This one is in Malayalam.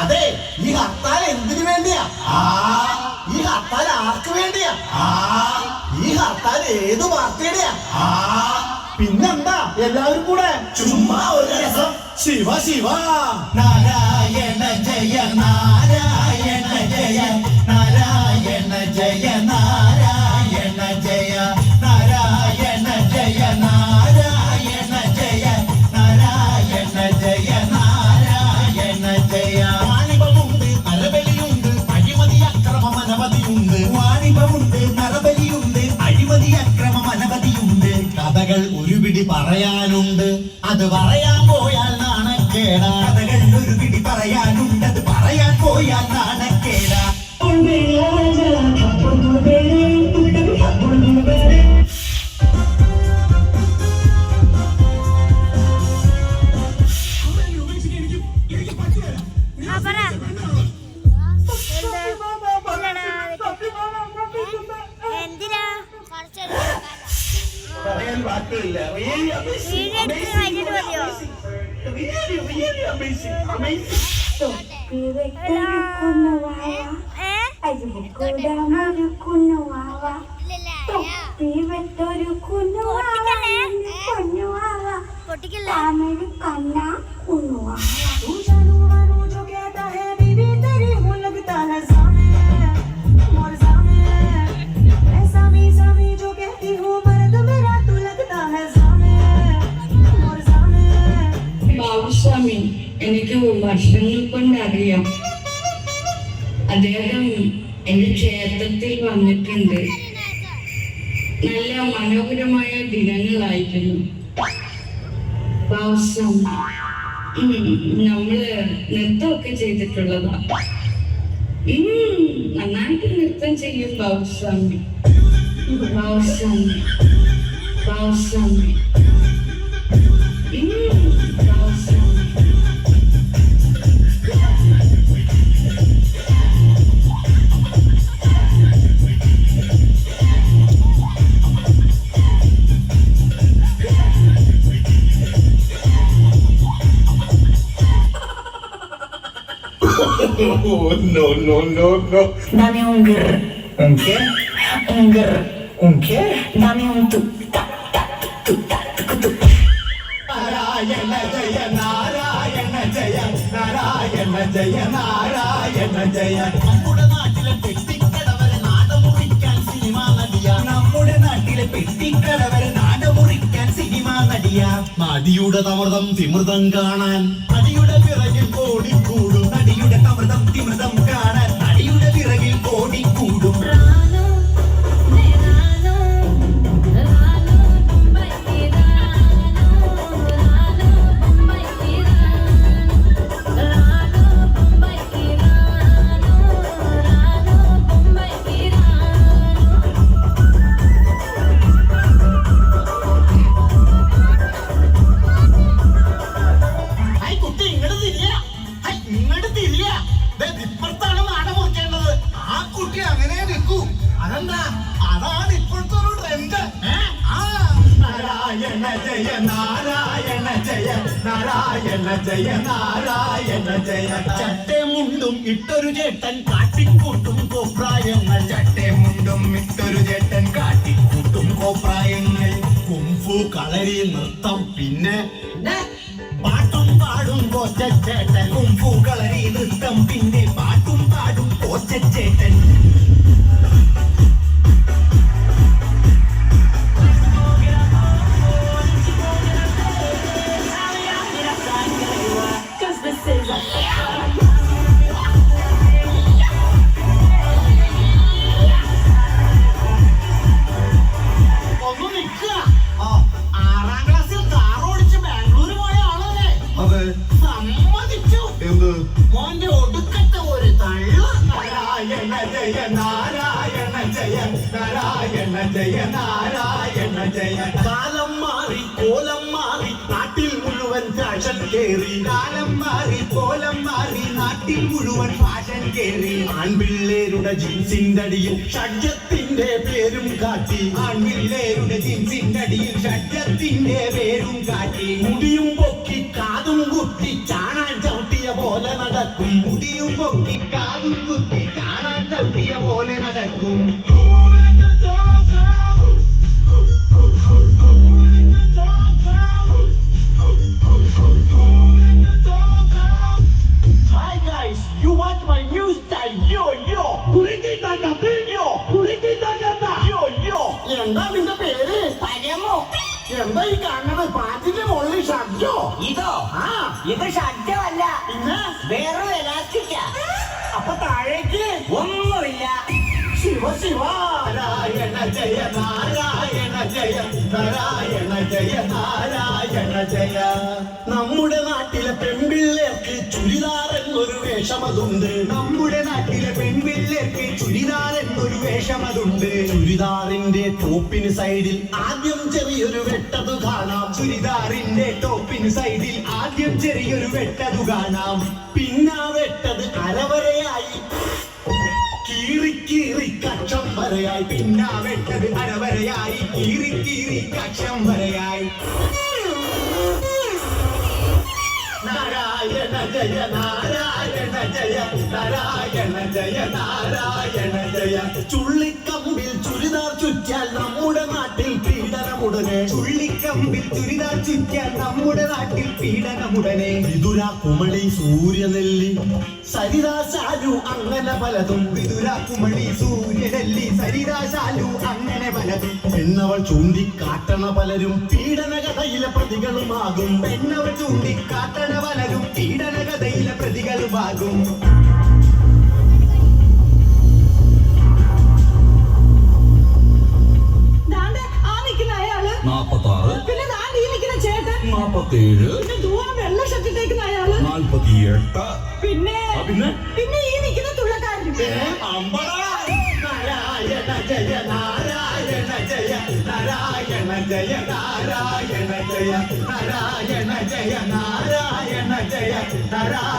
ഈ ഹർത്താൽ എന്തിനു വേണ്ടിയാ? ആ ഈ ഹർത്താൽ ആർക്ക് വേണ്ടിയാ? ഈ ഹർത്താൽ ഏത് പാർട്ടിയുടെയാ? പിന്നെന്താ എല്ലാവരും കൂടെ? ചുമ്മാ ഒരു രസം. ശിവ ശിവ. നാരായണ ജയ നാരായണ ജയ നാരായണ ജയ പറയാനുണ്ട്. അത് പറയാൻ പോയാൽ നാണക്കേടാ. കഥകളിൽ ഒരു പിടി പറയാനുണ്ട്. അത് പറയാൻ പോയാൽ നാണക്കേടാ പറയാൻ വാക്കുകളില്ല really really really amazing amazing തൊപ്പിവെക്കൊരു കുഞ്ഞുവാവ തൊപ്പിവെത്തൊരു കുഞ്ഞുവാവ കുഞ്ഞുവാവ തമിഴ് കണ്ണ കുഞ്ഞുവാവ എന്റെ ക്ഷേത്രത്തിൽ വന്നിട്ടുണ്ട്. നല്ല മനോഹരമായ ദിനങ്ങളായിരുന്നു. പാവസം നമ്മൾ നൃത്തമൊക്കെ ചെയ്തിട്ടുള്ളതാ. നന്നായിട്ട് നൃത്തം ചെയ്യും പാവസ്വാമി പാവസ്വാമി പാവസ്വാമി no, no, no, no. Dame un grr, ¿Un qué? un grr, ¿Un qué? dame un tu, ta, ta, tu, ta, tu, tu. Narayana Jaya Narayana Jaya Narayana Jaya Narayana Jaya നമ്മുടെ നാട്ടിലെ പെട്ടിക്കടവരെ നാടമുറിക്കാൻ സിനിമ നടിയ നമ്മുടെ നാട്ടിലെ പെട്ടിക്കടവരെ നാടമുറിക്കാൻ സിനിമ നടിയ നടിയുടെ തമൃതം തിമൃതം കാണാൻ ജയ നാരായണ ജയ നാരായണ ജയ നാരായണ ജയ. ചട്ടേ മുണ്ടും ഇട്ടൊരു ചേട്ടൻ കാട്ടിക്കൂട്ടും കോപ്രായങ്ങൾ. ചട്ടേ മുണ്ടും ഇട്ടൊരു ചേട്ടൻ കാട്ടിക്കൂട്ടും കോപ്രായങ്ങൾ. കുംഫു കളരി നൃത്തം പിന്നെ പാട്ടും പാടും കോച്ചേട്ടൻ കുംഫു കളരി നൃത്തം പിന്നെ ജയ നാരായണ ജയ നാരായണ ജയ നാരായണ ജയ. കാലം മാറി കോലം മാറി നാട്ടിൽ മുഴുവൻ ഫാഷൻ കേറി. കാലം മാറി കോലം മാറി നാട്ടിൽ മുഴുവൻ ഫാഷൻ കേറി. ആൺപിള്ളേരുടെ ജീൻസിന്റെ അടിയിൽ ഷഡ്ജത്തിന്റെ പേരും കാട്ടി. ആൺപിള്ളേരുടെ ജീൻസിന്റെ അടിയിൽ ഷഡ്ജത്തിന്റെ പേരും കാട്ടി. മുടിയും പൊക്കി കാതും കുത്തി ചാണാൻ ചവിട്ടിയ പോലെ നടക്കും. മുടിയും പൊക്കി കാതും കുത്തി തട്ടിയ പോലെ നടക്കും you want my new style? Yo yo, yo, yo yo. എന്താ നിന്റെ പേര്? എന്താ ഈ കാണുന്നത്? പാറ്റിന്റെ മുകളിൽ ഷഡ്ജോ? ഇതോ? ആ. ഇത് ഷഡ്ജമല്ല വേറൊരു എലാസ്റ്റിക്കാ അപ്പൊ താഴേക്ക്. ഒന്നുമില്ല. ശിവ ശിവ. നാരായണ ജയ നാരായണ ജയ നാരായണ ജയ നാരായണ ജയ നമ്മുടെ നാട്ടിലെ പെൺപിള്ളേർക്ക് ചുരിദാർ എന്നൊരു വേഷമതുണ്ട്. നമ്മുടെ നാട്ടിലെ പെൺപിള്ളേർക്ക് ചുരിദാർ എന്നൊരു വേഷമതുണ്ട്. ചുരിദാറിന്റെ ടോപ്പിന് സൈഡിൽ ആദ്യം ചെറിയൊരു വെട്ടതു കാണാം. ചുരിദാറിന്റെ ടോപ്പിന് സൈഡിൽ ആദ്യം ചെറിയൊരു വെട്ടതു കാണാം. പിന്നെ വെട്ടത് അരവരയായി. കീറി കീറി കക്ഷം വരയായി. പിന്നെ വെട്ടത് അരവരയായി. കീറി കീറി കക്ഷം വരയായി. നാരായണ ജയ നാരായണ ജയ നാരായണ ജയ നാരായണ ജയ ചുള്ളിക്കമ്പിൽ ചുരിദാർ ചുറ്റാൽ നമ്മുടെ നാട്ടിൽ പീഡനമുടനെ ചുള്ളിക്കമ്പിൽ ചുരിദാർ ചുറ്റാൻ നമ്മുടെ നാട്ടിൽ പീഡനമുടനെ. വിതുര കുമളി സൂര്യനെല്ലി. സരിതാശാലു അങ്ങനെ പലതും. വിതുര കുമളി സൂര്യനെല്ലി സരിതാശാലു അങ്ങനെ പലതും. എന്നവൾ ചൂണ്ടിക്കാട്ടണ പലരും പീഡന കഥയിലെ പ്രതികളുമാകും. എന്നവൾ ചൂണ്ടിക്കാട്ടണ പലരും പീഡന കഥയിലെ പ്രതികളുമാകും. പിന്നെ? പിന്നെ? പിന്നെ ഈ നിൽക്കുന്ന തുള്ളക്കാരൻ നാരായണ ജയ നാരായണ ജയ നാരായണ ജയ നാരായണ ജയ നാരായണ ജയ നാരായണ ജയ നാരായണ